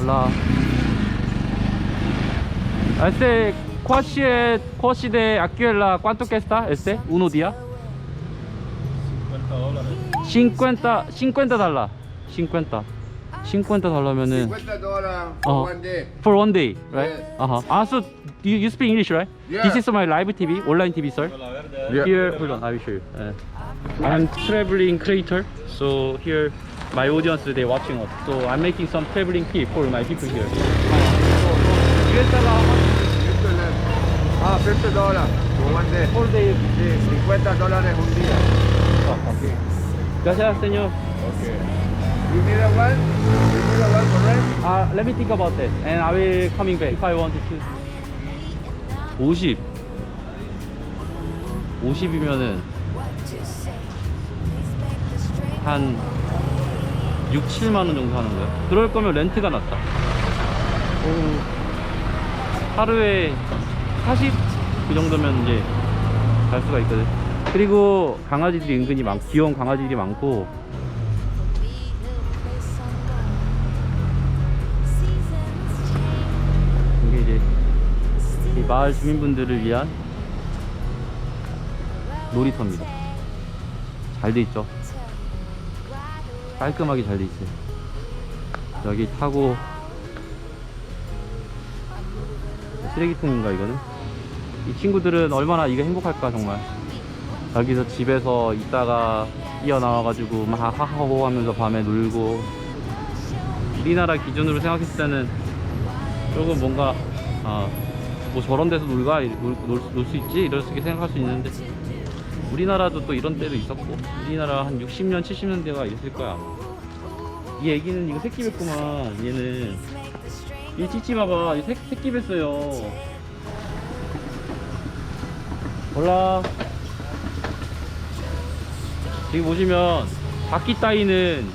Hola. Este coche, coche de Aquila, ¿cuánto cuesta este? Uno día? 50 50 달러. 50. 50 달러면은 50 dollars Oh. for one day. for one day, right? Yes. Uh-huh. Ah, so you, you speak English, right? Yeah. This is my live TV, online TV, sir. Yeah. Here, hold on, I will show you. Uh, I'm traveling creator, so here my audience they watching us. So I'm making some traveling clip for my people here. Esto es- Ah, 50 dollars for one day. Full day. Sí, 50 dólares un día. Gracias, señor. Okay. You need a one? You need a one for rent? Uh, let me think about that, and I will coming back if I want to. 50. 50이면은 한 6, 7만 원 정도 하는 거야. 그럴 거면 렌트가 낫다. 오, 하루에 40? 그 정도면 이제 갈 수가 있거든. 그리고 강아지들이 은근히 많고, 귀여운 강아지들이 많고, 이게 이제 이 마을 주민분들을 위한 놀이터입니다. 잘 돼 있죠? 깔끔하게 잘 돼 있어요. 여기 타고 쓰레기통인가 이거는? 이 친구들은 얼마나 이게 행복할까 정말. 여기서 집에서 있다가 뛰어나와가지고 막 하하호 하면서 밤에 놀고 우리나라 기준으로 생각했을 때는 조금 뭔가 아, 뭐 저런 데서 놀가 놀 수 있지 이렇게 생각할 수 있는데 우리나라도 또 이런 때도 있었고 우리나라 한 60년 70년대가 있을 거야. 아마. 이 애기는 이거 새끼 뱉구만 얘는. 이 찌찌 봐봐 이 새, 새끼 뱉어요. 몰라. 지금 보시면 바퀴 따위는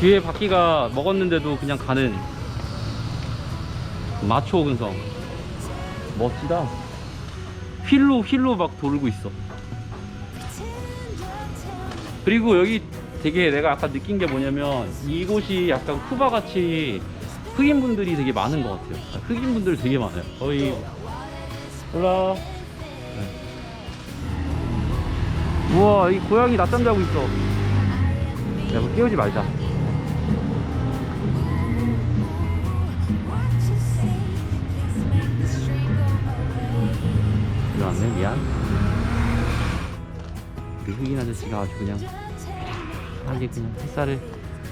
뒤에 바퀴가 먹었는데도 그냥 가는 마초 근성. 멋지다. 휠로 휠로 막 돌고 있어 그리고 여기 되게 내가 아까 느낀 게 뭐냐면 이곳이 약간 쿠바 같이 흑인 분들이 되게 많은 것 같아요. 흑인 분들 되게 많아요. 거의 올라. 네. 우와 이 고양이 낮잠 자고 있어. 야 뭐 깨우지 말자. 일어났네 미안 그 흑인 아저씨가 아주 그냥 편하게 그냥 햇살을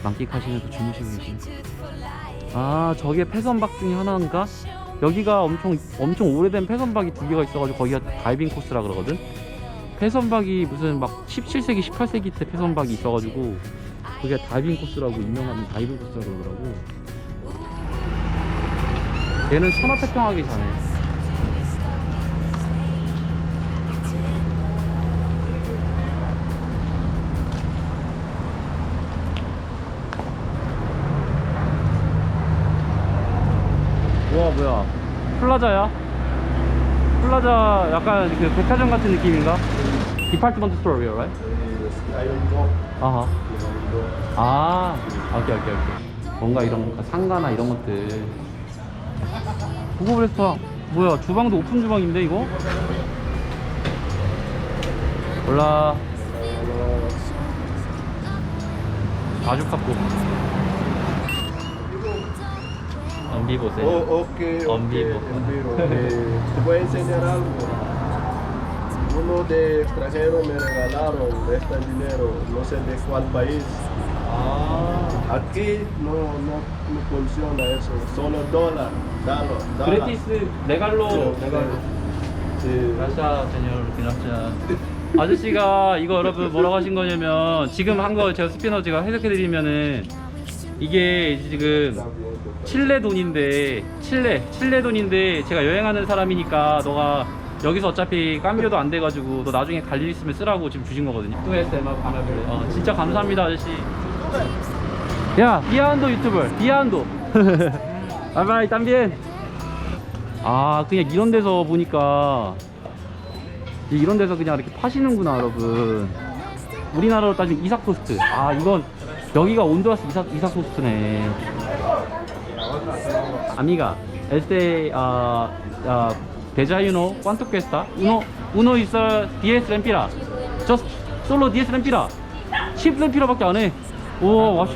만끽하시면서 주무시고 계시네 아 저게 폐선박 중에 하나인가? 여기가 엄청 엄청 오래된 폐선박이 두 개가 있어가지고 거기가 다이빙 코스라 그러거든? 폐선박이 무슨 막 17세기 18세기 때 폐선박이 있어가지고 거기가 다이빙 코스라고 유명한 다이빙 코스라 그러더라고. 얘는 천하태평하게 자네 플라자야? 플라자 약간 그 백화점 같은 느낌인가? 디파트먼트 스토어 here, right? 아하 아 오케이 오케이 오케이 뭔가 이런 상가나 이런 것들 고급 레스토랑 뭐야 주방도 오픈 주방인데 이거? 몰라 아주 값고 En vivo, señor. Oh, ok, ok, vivo. Eh, te voy a enseñar algo. Uno de extranjero me regalaron este dinero, no sé de cuál país. 아, Aquí no, no, no funciona eso, solo dólar, dalo, dólar. 브레티스 네갈로. Sí, regalo. Sí. gracias, señor. gracias. 아저씨가 이거 여러분 뭐라고 하신 거냐면 지금 한 거 제가 스피너 제가 해석해드리면은 이게 지금 칠레 돈인데 칠레 칠레 돈인데 제가 여행하는 사람이니까 너가 여기서 어차피 깜비료도 안 돼가지고 너 나중에 갈 일 있으면 쓰라고 지금 주신 거거든요. 어, 진짜 감사합니다 아저씨. 야 비하한도 유튜버 비하한도. 바이바이 también. 아 그냥 이런 데서 보니까 이런 데서 그냥 이렇게 파시는구나 여러분. 우리나라로 따지면 이삭 토스트. 아 이건 여기가 온두라스 이삭 이삭 토스트네. Amiga, este uh, uh, desayuno, ¿cuánto cuesta? Uno, uno is uh, 10 lempiras. Just solo 10 lempiras. 10 lempi라밖에 안 해. 오, 와,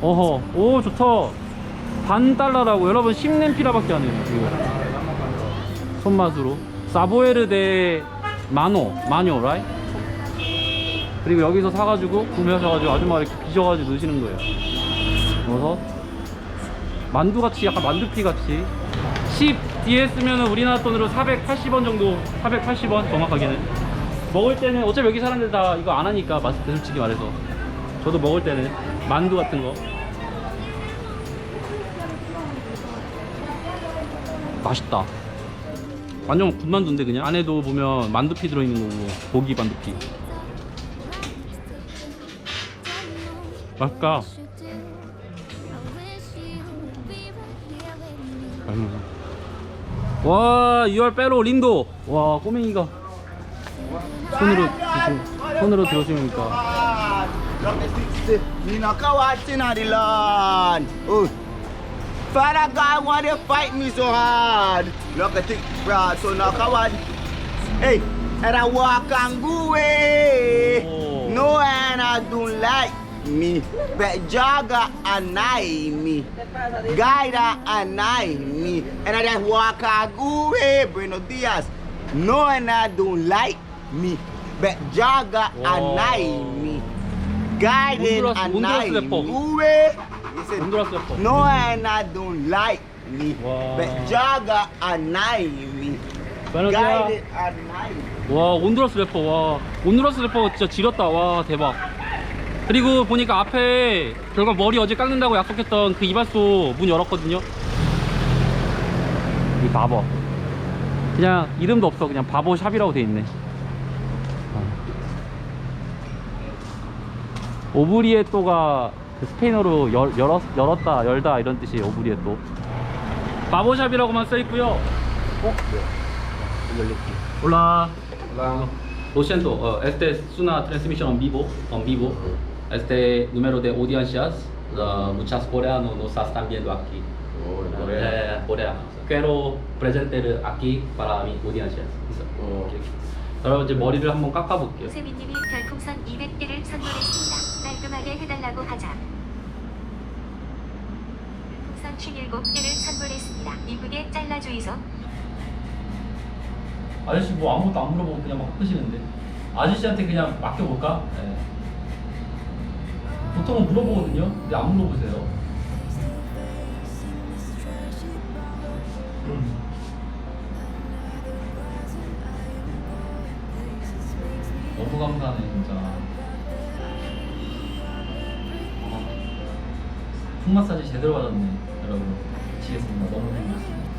어허, 오, 좋다. 반 달러라고 여러분 10 lempi라밖에 안 해요. 이거. 손맛으로. 사보에르 데 마노, 마뇨, 라이? 그리고 여기서 사가지고 구매하셔가지고 아줌마가 이렇게 빚어가지고 넣으시는 거예요. 넣어서 만두같이 약간 만두피 같이. 10 뒤에 쓰면 우리나라 돈으로 480원 정도 480원 정확하게는. 먹을 때는 어차피 여기 사람들 다 이거 안 하니까 맛있대 솔직히 말해서. 저도 먹을 때는 만두 같은 거. 맛있다. 완전 군만두인데 그냥? 안에도 보면 만두피 들어있는 거고 고기 만두피. 맛있다 와 6월 빼로 린도 와 꼬맹이가 손으로 드시, 손으로 들어주니까. Oh. Father God want to fight me so hard. Look at it, bro. So come on. Hey, and I walk and go away. Oh. No, and I don't like me. But jogger and I me. Guide and I me. And I just walk and go away. Buenos dias. No, and I don't like me. But jogger and I me. Guiding Honduras- and Honduras I lepo. move. You said, 온두라스 래퍼 no, and I don't like me. Wow. But jogger and I me. 베너디아 Guided and I me. 와 온두라스 래퍼 와 온두라스 래퍼 진짜 지렸다 와 대박 그리고 보니까 앞에 결국 머리 어제 깎는다고 약속했던 그 이발소 문 열었거든요 이 바버 그냥 이름도 없어 그냥 바버샵이라고 돼 있네 어. 오브리에또가 그 스페인어로 열, 열었, 열었다 열다 이런 뜻이 오브리에또 바버샵이라고만 써있고요 어? Hola. Hola. Lo siento, uh, este es una vivo. Este número de audiencias, uh, muchas coreanos nos están viendo aquí. Oh, en Eh, Corea. Corea. Quiero presentar aquí para mi audiencia. 어. 여러분 이제 머리를 한번 깎아볼게요. 세미님이 별풍선 200개를 선물했습니다. 깔끔하게 해달라고 하자. 별풍선 57개를 선물했습니다. 이쁘게 잘라주이소. 아저씨 뭐 아무것도 안 물어보고 그냥 막 끄시는데 아저씨한테 그냥 맡겨볼까? 네. 보통은 물어보거든요. 근데 안 물어보세요. 음. 너무 감사하네 진짜. 아, 품 마사지 제대로 받았네 여러분. 미치겠습니다. 너무 행복했습니다.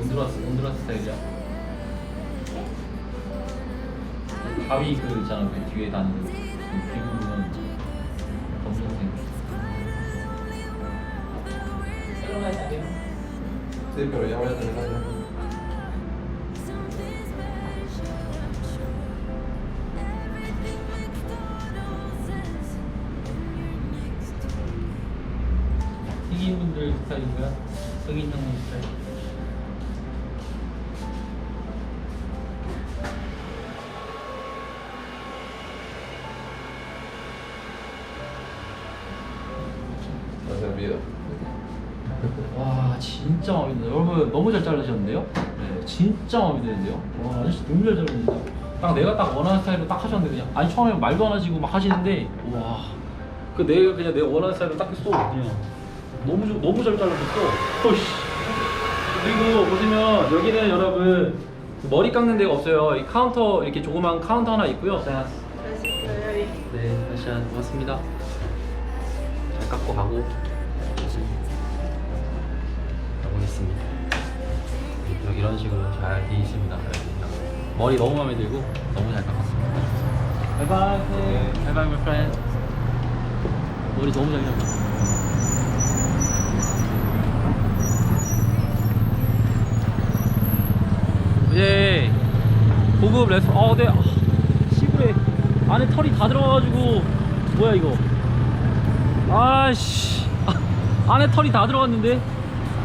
온두라스 온두라스 스타일이야. 가위 그 있잖아 그 뒤에 다니는 그 귀부분은 검정색. Sí, pero ya voy a terminar ya. 흑인 분들 스타일인가? 흑인 형님 스타일. Servido. 와 진짜 마음에 드네요. 여러분 너무 잘 자르셨는데요? 네 진짜 마음에 드는데요? 와 아저씨 너무 잘 자르는데 딱 내가 딱 원하는 스타일로 딱 하셨는데 그냥 아니 처음에 말도 안 하시고 막 하시는데 와그 내가 그냥 내가 원하는 스타일로 딱 했어. 그냥 너무 좋- 너무 잘 잘라줬어. 허씨. 그리고 보시면 여기는 여러분 그 머리 깎는 데가 없어요. 이 카운터 이렇게 조그만 카운터 하나 있고요. 자, 네 다시 한 고맙습니다. 잘 깎고 가고 이런 식으로 잘 돼 있습니다. 머리 너무 마음에 들고 너무 잘 깎았습니다. 바이바이. 네, 바이바이, my friend. 머리 너무 잘 깎았어. 이제 고급 레스 어, 네. 아, 네. 시부레 안에 털이 다 들어가가지고 뭐야 이거? 아씨. 아, 안에 털이 다 들어갔는데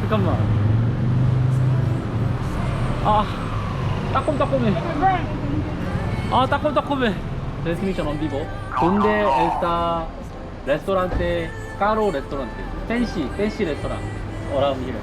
잠깐만. 아 따꼼따꼼해. 아 따꼼따꼼해. 데스티네이션 언비버 돈데 엘타 레스토랑테 까로 레스토랑테 펜시 펜시 레스토랑. 어라운 히어